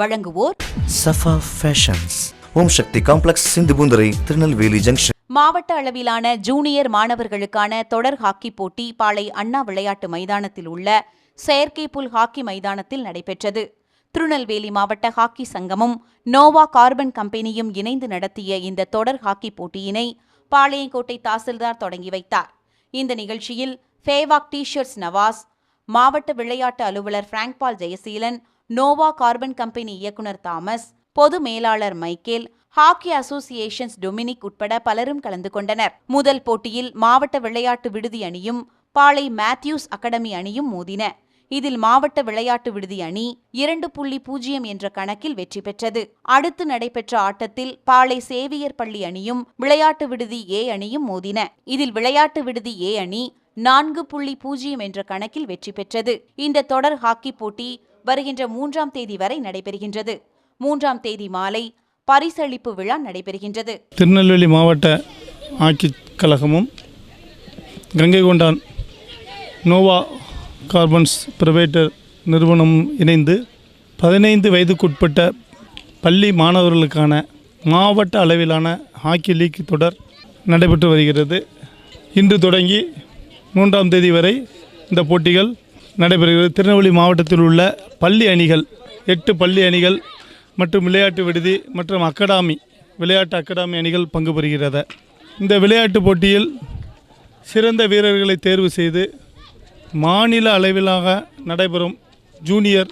வழங்குவோர் Safa fashions Om Shakti complex Sindhupoonthurai Tirunelveli junction மாவட்ட அளவிலான ஜூனியர் மாணவர்களுக்கான தொடர் ஹாக்கி போட்டி பாளை அண்ணா விளையாட்டு மைதானத்தில் உள்ள செயற்கை புல் ஹாக்கி மைதானத்தில் நடைபெற்றது. திருநெல்வேலி மாவட்ட ஹாக்கி சங்கமும் நோவா கார்பன் கம்பெனியும் இணைந்து நடத்திய இந்த தொடர் ஹாக்கி போட்டியினை பாளையங்கோட்டை தாசில்தார் தொடங்கி வைத்தார். இந்த நிகழ்ச்சியில் ஃபேவாக் டீஷர்ட்ஸ் நவாஸ் மாவட்ட விளையாட்டு அலுவலர் Frank Paul Jayaseelan Nova carbon company இயக்குனர் தாமஸ் பொது மேலாளர் மைக்கேல் ஹாக்கி அசோசியேஷன்ஸ் டொமினிக் உட்பட பலரும் கலந்து கொண்டனர். முதல் போட்டியில் மாவட்ட விளையாட்டு விடுதி அணியும் பாளை மேத்யூஸ் அகாடமி அணியும் மோதின. இதில் மாவட்ட விளையாட்டு விடுதி அணி இரண்டு புள்ளி பூஜ்ஜியம் என்ற கணக்கில் வெற்றி பெற்றது. அடுத்து நடைபெற்ற ஆட்டத்தில் பாளை சேவியர் பள்ளி அணியும் விளையாட்டு விடுதி ஏ அணியும் மோதின. இதில் விளையாட்டு விடுதி ஏ அணி நான்கு புள்ளி பூஜ்ஜியம் என்ற கணக்கில் வெற்றி பெற்றது. இந்த தொடர் ஹாக்கி போட்டி வருகின்ற மூன்றாம் தேதி வரை நடைபெறுகின்றது. மூன்றாம் தேதி மாலை பரிசளிப்பு விழா நடைபெறுகின்றது. திருநெல்வேலி மாவட்ட ஆட்சிக் கழகமும் கங்கை கொண்டான் நோவா கார்பன்ஸ் பிரைவேட்டர் நிறுவனம் இணைந்து பதினைந்து வயதுக்குட்பட்ட பள்ளி மாணவர்களுக்கான மாவட்ட அளவிலான ஹாக்கி லீக் தொடர் நடைபெற்று வருகிறது. இன்று தொடங்கி மூன்றாம் தேதி வரை இந்த போட்டிகள் நடைபெறுகிறது. திருநெல்வேலி மாவட்டத்தில் உள்ள பள்ளி அணிகள் எட்டு பள்ளி அணிகள் மற்றும் விளையாட்டு விடுதி மற்றும் அகாடமி விளையாட்டு அகாடமி அணிகள் பங்கு பெறுகிறது. இந்த விளையாட்டு போட்டியில் சிறந்த வீரர்களை தேர்வு செய்து மாநில அளவிலாக நடைபெறும் ஜூனியர்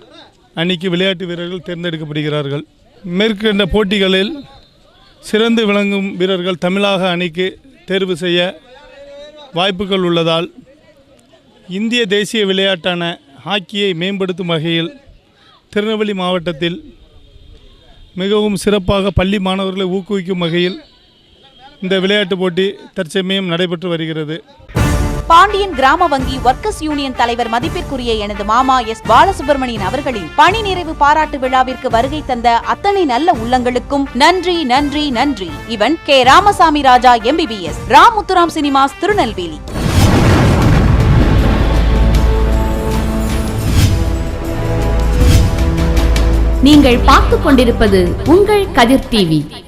அணிக்கு விளையாட்டு வீரர்கள் தேர்ந்தெடுக்கப்படுகிறார்கள். மேற்கண்ட போட்டிகளில் சிறந்து விளங்கும் வீரர்கள் தமிழக அணிக்கு தேர்வு செய்ய வாய்ப்புகள் உள்ளதால் இந்திய தேசிய விளையாட்டான ஹாக்கியை மேம்படுத்தும் வகையில் திருநெல்வேலி மாவட்டத்தில் மிகவும் சிறப்பாக பள்ளி மாணவர்களை ஊக்குவிக்கும் வகையில் இந்த விளையாட்டுப் போட்டி தற்சமயம் நடைபெற்று வருகிறது. பாண்டியன் கிராம வங்கி ஒர்க்கர்ஸ் யூனியன் தலைவர் மதிப்பிற்குரிய எனது மாமா எஸ் பாலசுப்ரமணியன் அவர்களின் பணி நிறைவு பாராட்டு விழாவிற்கு வருகை தந்த அத்தனை நல்ல உள்ளங்களுக்கும் நன்றி நன்றி நன்றி. இவன் K. Ramasamy Raja MBBS Ram Muthuram cinemas Tirunelveli. நீங்கள் பார்த்துக் கொண்டிருப்பது உங்கள் கதிர் டிவி.